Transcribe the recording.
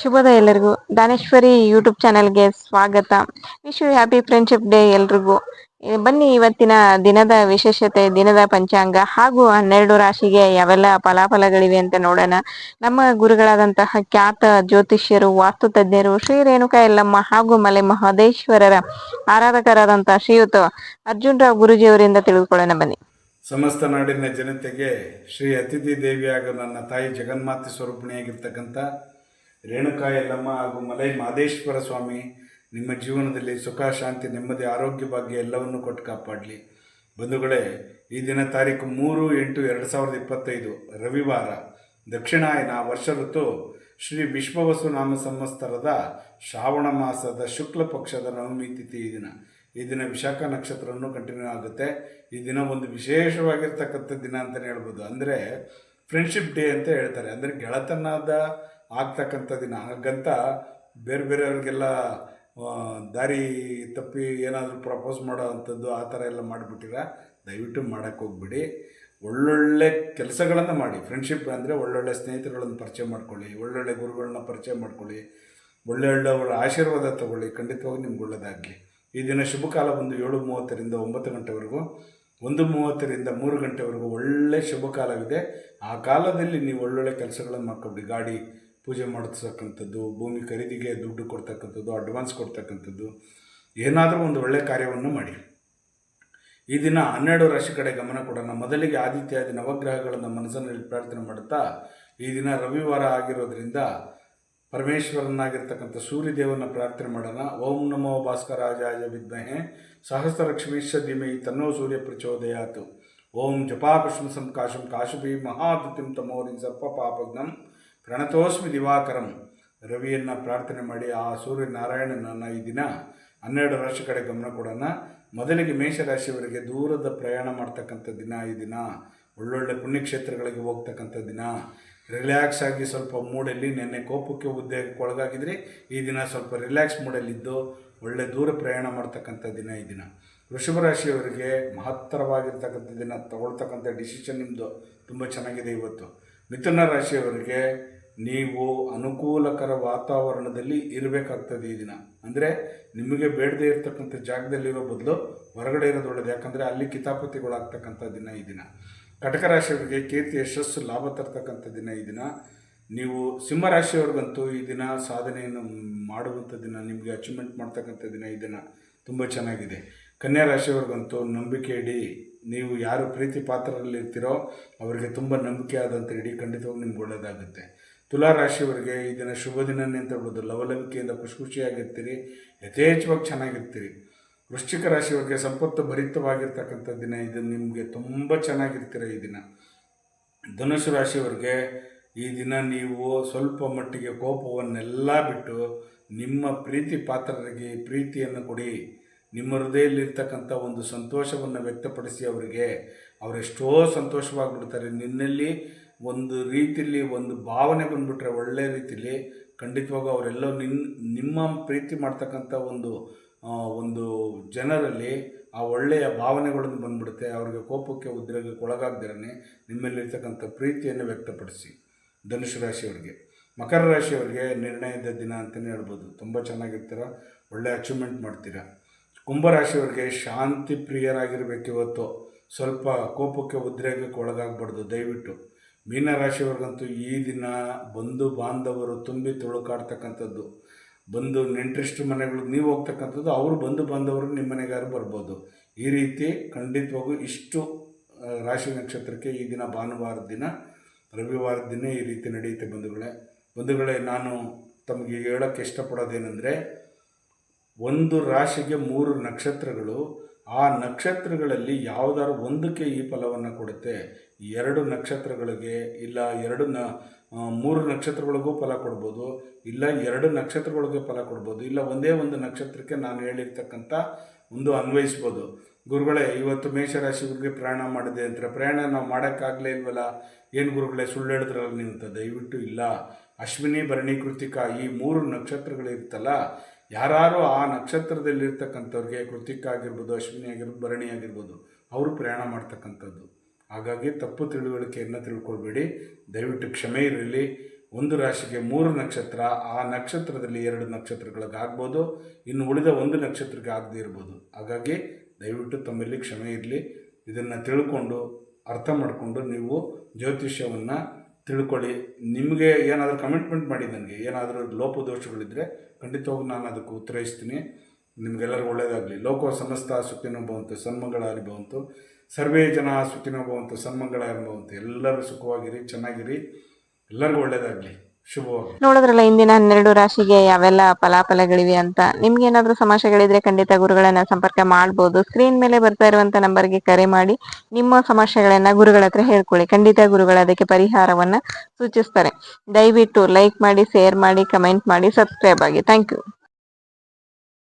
ಶುಭೋದಯ ಎಲ್ಲರಿಗೂ. ದಾನೇಶ್ವರಿ ಯೂಟ್ಯೂಬ್ ಚಾನೆಲ್ಗೆ ಸ್ವಾಗತ. Wish you happy friendship day ಎಲ್ರಿಗೂ ಬನ್ನಿ ಇವತ್ತಿನ ದಿನದ ವಿಶೇಷತೆ, ದಿನದ ಪಂಚಾಂಗ ಹಾಗೂ ಹನ್ನೆರಡು ರಾಶಿಗೆ ಯಾವೆಲ್ಲ ಫಲಾಫಲಗಳಿವೆ ಅಂತ ನೋಡೋಣ. ನಮ್ಮ ಗುರುಗಳಾದಂತಹ ಖ್ಯಾತ ಜ್ಯೋತಿಷ್ಯರು, ವಾಸ್ತು ತಜ್ಞರು, ಶ್ರೀ ರೇಣುಕಾ ಎಲ್ಲಮ್ಮ ಹಾಗೂ ಮಲೆ ಮಹದೇಶ್ವರರ ಆರಾಧಕರಾದಂತಹ ಶ್ರೀಯುತ ಅರ್ಜುನ್ ರಾವ್ ಗುರುಜಿಯವರಿಂದ ತಿಳಿದುಕೊಳ್ಳೋಣ ಬನ್ನಿ. ಸಮಸ್ತ ನಾಡಿನ ಜನತೆಗೆ ಶ್ರೀ ಅತಿಥಿ ದೇವಿಯಾಗ ನನ್ನ ತಾಯಿ ಜಗನ್ಮಾತೆ ಸ್ವರೂಪಿಣಿಯಾಗಿರ್ತಕ್ಕಂಥ ರೇಣುಕಾ ಯಲ್ಲಮ್ಮ ಹಾಗೂ ಮಲೈ ಮಾದೇಶ್ವರ ಸ್ವಾಮಿ ನಿಮ್ಮ ಜೀವನದಲ್ಲಿ ಸುಖ, ಶಾಂತಿ, ನೆಮ್ಮದಿ, ಆರೋಗ್ಯ ಭಾಗ್ಯ ಎಲ್ಲವನ್ನೂ ಕೊಟ್ಟು ಕಾಪಾಡಲಿ. ಬಂಧುಗಳೇ, ಈ ದಿನ ತಾರೀಕು ಮೂರು, ಎಂಟು, ಎರಡು ಸಾವಿರದ ಇಪ್ಪತ್ತೈದು, ರವಿವಾರ. ದಕ್ಷಿಣಾಯನ ವರ್ಷ ಋತು ಶ್ರೀ ವಿಶ್ವವಸು ನಾಮ ಸಂವತ್ಸರದ ಶ್ರಾವಣ ಮಾಸದ ಶುಕ್ಲ ಪಕ್ಷದ ನವಮಿ ತಿಥಿ ಈ ದಿನ. ಈ ದಿನ ವಿಶಾಖ ನಕ್ಷತ್ರವನ್ನು ಕಂಟಿನ್ಯೂ ಆಗುತ್ತೆ. ಈ ದಿನ ಒಂದು ವಿಶೇಷವಾಗಿರ್ತಕ್ಕಂಥ ದಿನ ಅಂತಲೇ ಹೇಳ್ಬೋದು. ಅಂದರೆ ಫ್ರೆಂಡ್ಶಿಪ್ ಡೇ ಅಂತ ಹೇಳ್ತಾರೆ. ಅಂದರೆ ಗೆಳತನದ ಆಗ್ತಕ್ಕಂಥ ದಿನ. ಹಾಗಂತ ಬೇರೆ ಬೇರೆಯವ್ರಿಗೆಲ್ಲ ದಾರಿ ತಪ್ಪಿ ಏನಾದರೂ ಪ್ರಪೋಸ್ ಮಾಡೋ ಅಂಥದ್ದು ಆ ಥರ ಎಲ್ಲ ಮಾಡಿಬಿಟ್ಟಿರ. ದಯವಿಟ್ಟು ಮಾಡೋಕ್ಕೆ ಹೋಗ್ಬಿಡಿ. ಒಳ್ಳೊಳ್ಳೆ ಕೆಲಸಗಳನ್ನು ಮಾಡಿ. ಫ್ರೆಂಡ್ಶಿಪ್ ಅಂದರೆ ಒಳ್ಳೊಳ್ಳೆ ಸ್ನೇಹಿತರುಗಳನ್ನು ಪರಿಚಯ ಮಾಡ್ಕೊಳ್ಳಿ, ಒಳ್ಳೊಳ್ಳೆ ಗುರುಗಳನ್ನ ಪರಿಚಯ ಮಾಡ್ಕೊಳ್ಳಿ ಒಳ್ಳೊಳ್ಳೆಯವರ ಆಶೀರ್ವಾದ ತಗೊಳ್ಳಿ. ಖಂಡಿತವಾಗಿ ನಿಮ್ಗೆ ಒಳ್ಳೆಯದಾಗಲಿ ಈ ದಿನ ಶುಭ ಕಾಲ ಬಂದು ಏಳು ಮೂವತ್ತರಿಂದ ಒಂಬತ್ತು ಗಂಟೆವರೆಗೂ, ಒಂದು ಮೂವತ್ತರಿಂದ ಮೂರು ಗಂಟೆವರೆಗೂ ಒಳ್ಳೆ ಶುಭ ಕಾಲವಿದೆ ಆ ಕಾಲದಲ್ಲಿ ನೀವು ಒಳ್ಳೊಳ್ಳೆ ಕೆಲಸಗಳನ್ನು ಮಾಡ್ಕೊಬಿಡಿ. ಗಾಡಿ ಪೂಜೆ ಮಾಡಿಸ್ತಕ್ಕಂಥದ್ದು ಭೂಮಿ ಖರೀದಿಗೆ ದುಡ್ಡು ಕೊಡ್ತಕ್ಕಂಥದ್ದು ಅಡ್ವಾನ್ಸ್ ಕೊಡ್ತಕ್ಕಂಥದ್ದು, ಏನಾದರೂ ಒಂದು ಒಳ್ಳೆಯ ಕಾರ್ಯವನ್ನು ಮಾಡಿ. ಈ ದಿನ ಹನ್ನೆರಡು ರಾಶಿ ಕಡೆ ಗಮನ ಕೊಡೋಣ. ಮೊದಲಿಗೆ ಆದಿತ್ಯಾದಿ ನವಗ್ರಹಗಳನ್ನು ಮನಸ್ಸಿನಲ್ಲಿ ಪ್ರಾರ್ಥನೆ ಮಾಡುತ್ತಾ ಈ ದಿನ ರವಿವಾರ ಆಗಿರೋದ್ರಿಂದ ಪರಮೇಶ್ವರನಾಗಿರ್ತಕ್ಕಂಥ ಸೂರ್ಯದೇವನ ಪ್ರಾರ್ಥನೆ ಮಾಡೋಣ. ಓಂ ನಮೋ ಭಾಸ್ಕರಾಜಾಯ ವಿದ್ಮಹೆ. ಸಹಸ್ರ ಲಕ್ಷ್ಮೀಶ ಧೀಮಹಿ, ತನ್ನೋ ಸೂರ್ಯ ಪ್ರಚೋದಯಾತು. ಓಂ ಜಪಾಕೃಷ್ಣ ಸಂಕಾಶಂ ಕಾಶುಭಿ ಮಹಾದ್ಯುತಿಂ ತಮೋರಿ ಸರ್ಪ ಪಾಪಗ್ನಂ ಪ್ರಣತೋಸ್ಮಿ ದಿವಾಕರಂ ರವಿಯನ್ನು ಪ್ರಾರ್ಥನೆ ಮಾಡಿ ಆ ಸೂರ್ಯನಾರಾಯಣನನ್ನು ಈ ದಿನ ಹನ್ನೆರಡು ರಾಶಿ ಕಡೆ ಗಮನ ಕೊಡೋಣ. ಮೊದಲಿಗೆ ಮೇಷರಾಶಿಯವರಿಗೆ ದೂರದ ಪ್ರಯಾಣ ಮಾಡ್ತಕ್ಕಂಥ ದಿನ ಈ ದಿನ. ಒಳ್ಳೊಳ್ಳೆ ಪುಣ್ಯಕ್ಷೇತ್ರಗಳಿಗೆ ಹೋಗ್ತಕ್ಕಂಥ ದಿನ. ರಿಲ್ಯಾಕ್ಸ್ ಆಗಿ ಸ್ವಲ್ಪ ಮೂಡಲ್ಲಿ ನೆನ್ನೆ ಕೋಪಕ್ಕೆ ಉದ್ಯೋಗಕ್ಕೆ ಒಳಗಾಗಿದ್ರಿ. ಈ ದಿನ ಸ್ವಲ್ಪ ರಿಲ್ಯಾಕ್ಸ್ ಮೂಡಲ್ಲಿದ್ದು ಒಳ್ಳೆ ದೂರ ಪ್ರಯಾಣ ಮಾಡ್ತಕ್ಕಂಥ ದಿನ ಈ ದಿನ. ವೃಷಭ ರಾಶಿಯವರಿಗೆ ಮಹತ್ತರವಾಗಿರ್ತಕ್ಕಂಥ ದಿನ. ತಗೊಳ್ತಕ್ಕಂಥ ಡಿಸಿಷನ್ ನಿಮ್ಮದು ತುಂಬ ಚೆನ್ನಾಗಿದೆ ಇವತ್ತು. ಮಿಥುನ ರಾಶಿಯವರಿಗೆ ನೀವು ಅನುಕೂಲಕರ ವಾತಾವರಣದಲ್ಲಿ ಇರಬೇಕಾಗ್ತದೆ ಈ ದಿನ. ಅಂದರೆ ನಿಮಗೆ ಬೇಡದೇ ಇರತಕ್ಕಂಥ ಜಾಗದಲ್ಲಿರೋ ಬದಲು ಹೊರಗಡೆ ಇರೋದು ಒಳ್ಳೆಯದು ಯಾಕಂದರೆ ಅಲ್ಲಿ ಕಿತಾಪತಿಗಳಾಗ್ತಕ್ಕಂಥ ದಿನ ಈ ದಿನ. ಕಟಕ ರಾಶಿಯವರಿಗೆ ಕೀರ್ತಿ, ಯಶಸ್ಸು, ಲಾಭ ತರ್ತಕ್ಕಂಥ ದಿನ ಈ ದಿನ. ನೀವು ಸಿಂಹರಾಶಿಯವ್ರಿಗಂತೂ ಈ ದಿನ ಸಾಧನೆಯನ್ನು ಮಾಡುವಂಥ ದಿನ, ನಿಮಗೆ ಅಚೀವ್ಮೆಂಟ್ ಮಾಡ್ತಕ್ಕಂಥ ದಿನ ಈ ದಿನ ತುಂಬ ಚೆನ್ನಾಗಿದೆ. ಕನ್ಯಾ ರಾಶಿಯವ್ರಿಗಂತೂ ನಂಬಿಕೆ ಇಡಿ. ನೀವು ಯಾರು ಪ್ರೀತಿ ಪಾತ್ರರಲ್ಲಿರ್ತೀರೋ ಅವರಿಗೆ ತುಂಬ ನಂಬಿಕೆ ಆದಂಥ ಇಡೀ. ಖಂಡಿತವಾಗಿ ನಿಮ್ಗೆ ಒಳ್ಳೆಯದಾಗುತ್ತೆ ತುಲಾ ರಾಶಿಯವರಿಗೆ ಈ ದಿನ ಶುಭ ದಿನನೇ ಅಂತ ಹೇಳ್ಬೋದು. ಲವಲವಿಕೆಯಿಂದ ಖುಷಿ ಖುಷಿಯಾಗಿರ್ತೀರಿ ಯಥೇಚ್ಛವಾಗಿ ಚೆನ್ನಾಗಿರ್ತೀರಿ. ವೃಶ್ಚಿಕ ರಾಶಿಯವರಿಗೆ ಸಂಪತ್ತು ಭರಿತವಾಗಿರ್ತಕ್ಕಂಥ ದಿನ ಇದು. ನಿಮಗೆ ತುಂಬ ಚೆನ್ನಾಗಿರ್ತೀರ ಈ ದಿನ. ಧನುಸು ರಾಶಿಯವರಿಗೆ ಈ ದಿನ ನೀವು ಸ್ವಲ್ಪ ಮಟ್ಟಿಗೆ ಕೋಪವನ್ನೆಲ್ಲ ಬಿಟ್ಟು ನಿಮ್ಮ ಪ್ರೀತಿ ಪಾತ್ರರಿಗೆ ಪ್ರೀತಿಯನ್ನು ಕೊಡಿ. ನಿಮ್ಮ ಹೃದಯದಲ್ಲಿರ್ತಕ್ಕಂಥ ಒಂದು ಸಂತೋಷವನ್ನು ವ್ಯಕ್ತಪಡಿಸಿ ಅವರಿಗೆ ಅವರೆಷ್ಟೋ ಸಂತೋಷವಾಗಿಬಿಡ್ತಾರೆ. ನಿನ್ನಲ್ಲಿ ಒಂದು ರೀತಿಯಲ್ಲಿ ಒಂದು ಭಾವನೆ ಬಂದುಬಿಟ್ರೆ ಒಳ್ಳೆಯ ರೀತಿಯಲ್ಲಿ ಖಂಡಿತವಾಗೂ ಅವರೆಲ್ಲ ನಿನ್ನ ನಿಮ್ಮ ಪ್ರೀತಿ ಮಾಡ್ತಕ್ಕಂಥ ಒಂದು ಒಂದು ಜನರಲ್ಲಿ ಆ ಒಳ್ಳೆಯ ಭಾವನೆಗಳನ್ನು ಬಂದ್ಬಿಡುತ್ತೆ. ಅವರಿಗೆ ಕೋಪಕ್ಕೆ ಉದ್ರೇಗಕ್ಕೆ ಒಳಗಾಗ್ದಿರನೆ ನಿಮ್ಮಲ್ಲಿರ್ತಕ್ಕಂಥ ಪ್ರೀತಿಯನ್ನು ವ್ಯಕ್ತಪಡಿಸಿ. ಧನುಷು ರಾಶಿಯವರಿಗೆ. ಮಕರ ರಾಶಿಯವರಿಗೆ ನಿರ್ಣಯದ ದಿನ ಅಂತಲೇ ಹೇಳ್ಬೋದು. ತುಂಬ ಚೆನ್ನಾಗಿರ್ತೀರ. ಒಳ್ಳೆಯ ಅಚೀವ್ಮೆಂಟ್ ಮಾಡ್ತೀರಾ. ಕುಂಭರಾಶಿಯವರಿಗೆ ಶಾಂತಿ ಪ್ರಿಯರಾಗಿರ್ಬೇಕು ಇವತ್ತು. ಸ್ವಲ್ಪ ಕೋಪಕ್ಕೆ ಉದ್ರೇಗಕ್ಕೆ ಒಳಗಾಗಬಾರ್ದು. ದಯವಿಟ್ಟು. ಮೀನರಾಶಿಯವ್ರಿಗಂತೂ ಈ ದಿನ ಬಂಧು ಬಾಂಧವರು ತುಂಬಿ ತುಳುಕಾಡ್ತಕ್ಕಂಥದ್ದು. ಬಂದು ನೆಂಟರಿಷ್ಟು ಮನೆಗಳಿಗೆ ನೀವು ಹೋಗ್ತಕ್ಕಂಥದ್ದು, ಅವರು ಬಂಧು ಬಾಂಧವರು ನಿಮ್ಮ ಮನೆಗಾರು ಬರ್ಬೋದು. ಈ ರೀತಿ ಖಂಡಿತವಾಗೂ ಇಷ್ಟು ರಾಶಿ ನಕ್ಷತ್ರಕ್ಕೆ ಈ ದಿನ ಭಾನುವಾರದ ದಿನ, ರವಿವಾರದ ದಿನ ಈ ರೀತಿ ನಡೆಯುತ್ತೆ ಬಂಧುಗಳೇ. ಬಂಧುಗಳೇ, ನಾನು ತಮಗೆ ಹೇಳೋಕ್ಕೆ ಇಷ್ಟಪಡೋದೇನೆಂದರೆ, ಒಂದು ರಾಶಿಗೆ ಮೂರು ನಕ್ಷತ್ರಗಳು ಆ ನಕ್ಷತ್ರಗಳಲ್ಲಿ ಯಾವುದಾದ್ರು ಒಂದಕ್ಕೆ ಈ ಫಲವನ್ನು ಕೊಡುತ್ತೆ? ಎರಡು ನಕ್ಷತ್ರಗಳಿಗೆ ಇಲ್ಲ, ಎರಡು ನ ಮೂರು ನಕ್ಷತ್ರಗಳಿಗೂ ಫಲ ಕೊಡ್ಬೋದು, ಇಲ್ಲ, ಎರಡು ನಕ್ಷತ್ರಗಳಿಗೆ ಫಲ ಕೊಡ್ಬೋದು, ಇಲ್ಲ, ಒಂದೇ ಒಂದು ನಕ್ಷತ್ರಕ್ಕೆ ನಾನು ಹೇಳಿರ್ತಕ್ಕಂಥ ಒಂದು ಅನ್ವಯಿಸ್ಬೋದು. ಗುರುಗಳೇ, ಇವತ್ತು ಮೇಷರಾಶಿಗಳಿಗೆ ಪ್ರಯಾಣ ಮಾಡಿದೆ ಅಂತಾರೆ ಪ್ರಯಾಣ ನಾವು ಮಾಡೋಕ್ಕಾಗಲೇ ಇಲ್ವಲ್ಲ? ಏನು ಗುರುಗಳೇ, ಸುಳ್ಳು ಹೇಳಿದ್ರಲ್ಲ ನೀವು ಅಂತ ದಯವಿಟ್ಟು ಇಲ್ಲ. ಅಶ್ವಿನಿ, ಭರಣಿ, ಕೃತಿಕ ಈ ಮೂರು ನಕ್ಷತ್ರಗಳಿರ್ತಲ್ಲ ಯಾರು ಆ ನಕ್ಷತ್ರದಲ್ಲಿರ್ತಕ್ಕಂಥವ್ರಿಗೆ ಕೃತಿಕ ಆಗಿರ್ಬೋದು ಅಶ್ವಿನಿ ಆಗಿರ್ಬೋದು, ಭರಣಿ ಆಗಿರ್ಬೋದು, ಅವರು ಪ್ರಯಾಣ ಮಾಡ್ತಕ್ಕಂಥದ್ದು. ಹಾಗಾಗಿ ತಪ್ಪು ತಿಳುವಳಿಕೆಯನ್ನು ತಿಳ್ಕೊಳ್ಬೇಡಿ. ದಯವಿಟ್ಟು ಕ್ಷಮೆ ಇರಲಿ. ಒಂದು ರಾಶಿಗೆ ಮೂರು ನಕ್ಷತ್ರ, ಆ ನಕ್ಷತ್ರದಲ್ಲಿ ಎರಡು ನಕ್ಷತ್ರಗಳಿಗಾಗ್ಬೋದು, ಇನ್ನು ಉಳಿದ ಒಂದು ನಕ್ಷತ್ರಕ್ಕೆ ಆಗದೇ ಇರ್ಬೋದು. ಹಾಗಾಗಿ ದಯವಿಟ್ಟು ತಮ್ಮಲ್ಲಿ ಕ್ಷಮೆ ಇರಲಿ. ಇದನ್ನು ತಿಳ್ಕೊಂಡು, ಅರ್ಥ ಮಾಡಿಕೊಂಡು ನೀವು ಜ್ಯೋತಿಷ್ಯವನ್ನು ತಿಳ್ಕೊಳ್ಳಿ. ನಿಮಗೆ ಏನಾದರೂ ಕಮಿಟ್ಮೆಂಟ್ ಮಾಡಿ ನನಗೆ, ಏನಾದರೂ ಲೋಪದೋಷಗಳಿದ್ದರೆ ಖಂಡಿತವಾಗಿ ನಾನು ಅದಕ್ಕೆ ಉತ್ತರಿಸ್ತೀನಿ. ನಿಮಗೆಲ್ಲರಿಗೂ ಒಳ್ಳೆಯದಾಗಲಿ ಲೋಕ ಸಮಸ್ತ ಸುಖಿನೋ ಭವಂತು ಸನ್ಮಂಗಳಾರಿ ಭವಂತು ಸರ್ವೇ ಜನ ಸುಖಿನೋ ಭವಂತು ಸನ್ಮಂಗಳಾರಿ ಭವಂತು ಎಲ್ಲರೂ ಸುಖವಾಗಿರಿ, ಚೆನ್ನಾಗಿರಿ. ಎಲ್ಲರಿಗೂ ಒಳ್ಳೆಯದಾಗಲಿ ನೋಡಿದ್ರಲ್ಲ, ಇಂದಿನ ಹನ್ನೆರಡು ರಾಶಿಗೆ ಯಾವೆಲ್ಲ ಫಲಾಫಲಗಳಿವೆ ಅಂತ. ನಿಮ್ಗೆ ಏನಾದ್ರೂ ಸಮಸ್ಯೆಗಳಿದ್ರೆ ಖಂಡಿತ ಗುರುಗಳನ್ನ ಸಂಪರ್ಕ ಮಾಡಬಹುದು ಸ್ಕ್ರೀನ್ ಮೇಲೆ ಬರ್ತಾ ಇರುವಂತ ನಂಬರ್ಗೆ ಕರೆ ಮಾಡಿ. ನಿಮ್ಮ ಸಮಸ್ಯೆಗಳನ್ನ ಗುರುಗಳ ಹತ್ರ ಹೇಳ್ಕೊಳ್ಳಿ. ಖಂಡಿತ ಗುರುಗಳು ಅದಕ್ಕೆ ಪರಿಹಾರವನ್ನ ಸೂಚಿಸ್ತಾರೆ. ದಯವಿಟ್ಟು ಲೈಕ್ ಮಾಡಿ ಶೇರ್ ಮಾಡಿ ಕಮೆಂಟ್ ಮಾಡಿ ಸಬ್ಸ್ಕ್ರೈಬ್ ಆಗಿ. Thank you